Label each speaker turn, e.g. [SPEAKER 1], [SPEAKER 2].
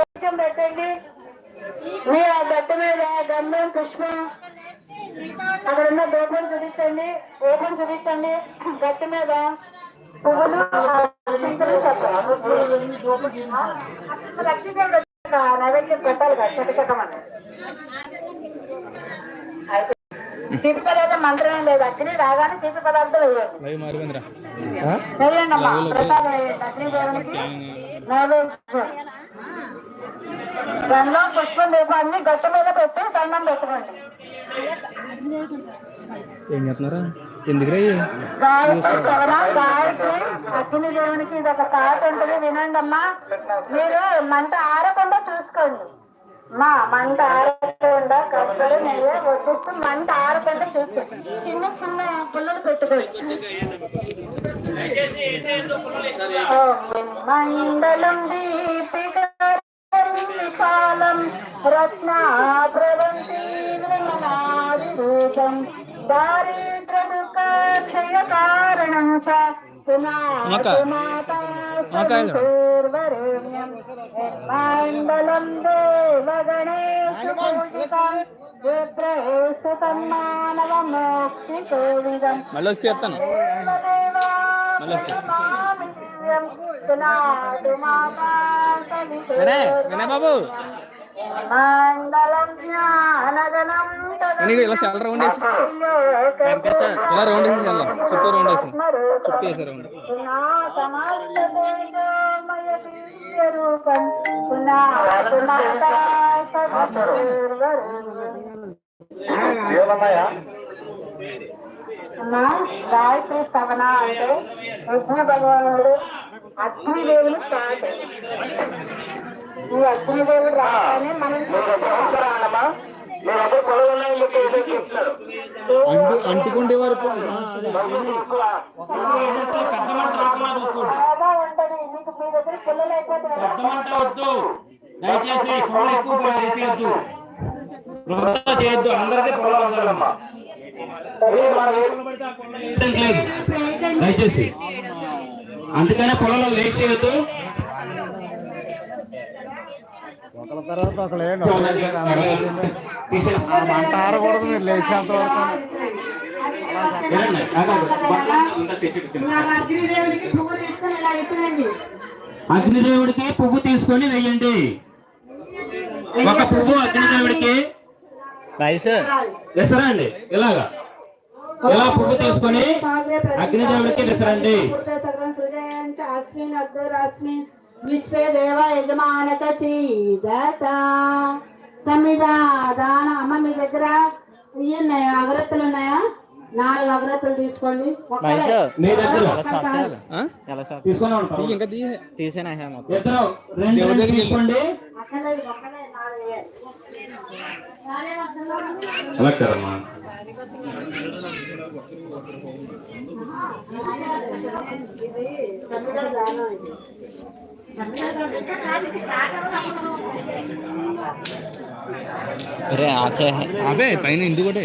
[SPEAKER 1] నైవేద్యం పెట్టండి. మీ ఆ గట్ట మీద గంధం పుష్పం అక్కడ ఉన్న దూపం చూపించండి. దూపం చూపించండి. గట్ట మీద పువ్వులు నైవేద్యం పెట్టాలి కదా అయితే తీపి పదార్థం మంత్రమే లేదు. అగ్ని రాగానే తీపి పదార్థం వేయండి.
[SPEAKER 2] లైవ్ మారిపోయిందిరా
[SPEAKER 1] వేయండి అమ్మా ప్రసాదం వేయండి. అగ్ని దేవునికి నైవేద్యం. గంధం పుష్పం దీపాన్ని గట్టు మీద పెట్టి దండం పెట్టుకోండి.
[SPEAKER 2] ఏం చెప్తున్నారా?
[SPEAKER 1] గాయత్రి అగ్ని దేవునికి ఇది ఒక పాట ఉంటుంది వినండి అమ్మా మీరు మంట ఆరకుండా చూసుకోండి. మా మంట ఆరకుండా కబ్బరి నెయ్యి వడ్డిస్తూ మంట ఆరకుండా చూసుకోండి చిన్న చిన్న పుల్లలు పెట్టుకోండి. మండలం దీపిక విశాలం రత్నాప్రవంతి రూపం దారిద్ర్యదుఃఖక్షయ కారణం చ మండలం దేవగణేశ పూజితం రుద్రేస్తు తన్మానవ మోక్తి కోవిదం
[SPEAKER 2] మళ్ళీ వస్తే చెప్తాను మళ్ళీ వస్తే. వినయ్ వినయ్ బాబు నీకు ఇలా చాలా రౌండ్ వేసి ఇలా రౌండ్ వేసి చాలా చుట్టూ రౌండ్ వేసి చుట్టూ వేసే రౌండ్
[SPEAKER 1] గాయత్రి స్తవన అంటే యజ్ఞ భగవానుడు అగ్నిదేవులు స్టార్ట్
[SPEAKER 3] దయచేసి పొలం ఎక్కువ చేసేయద్దు చేయొద్దు. అందరికీ పొలం ఉండాలమ్మా లేదు. దయచేసి. అందుకనే పొలంలో వేస్ట్ చేయొద్దు.
[SPEAKER 4] ఒకళ్ళ తర్వాత ఒకళ్ళు. మంట ఆరకూడదు మీరు లేచేంత వరకు.
[SPEAKER 1] అగ్నిదేవుడికి పువ్వు తీసుకొని ఇలా ఇప్పుడండి
[SPEAKER 3] అగ్నిదేవుడికి పువ్వు తీసుకొని వెయ్యండి. ఒక పువ్వు అగ్నిదేవుడికి. విసరండి. ఇలాగా. ఇలా పువ్వు తీసుకొని అగ్నిదేవుడికి విసరండి.
[SPEAKER 1] అస్మిన్ అద్దురస్మిన్ విశ్వే దేవ యజమాన చ సీదత సమిద దాన అమ్మ మీ దగ్గర ఇవి ఉన్నాయా అగరత్తులు ఉన్నాయా నాలుగు అగరత్తులు తీసుకోండి ఒక్కడే.
[SPEAKER 3] మీ దగ్గర
[SPEAKER 2] అవే పైన ఇంటి కూడా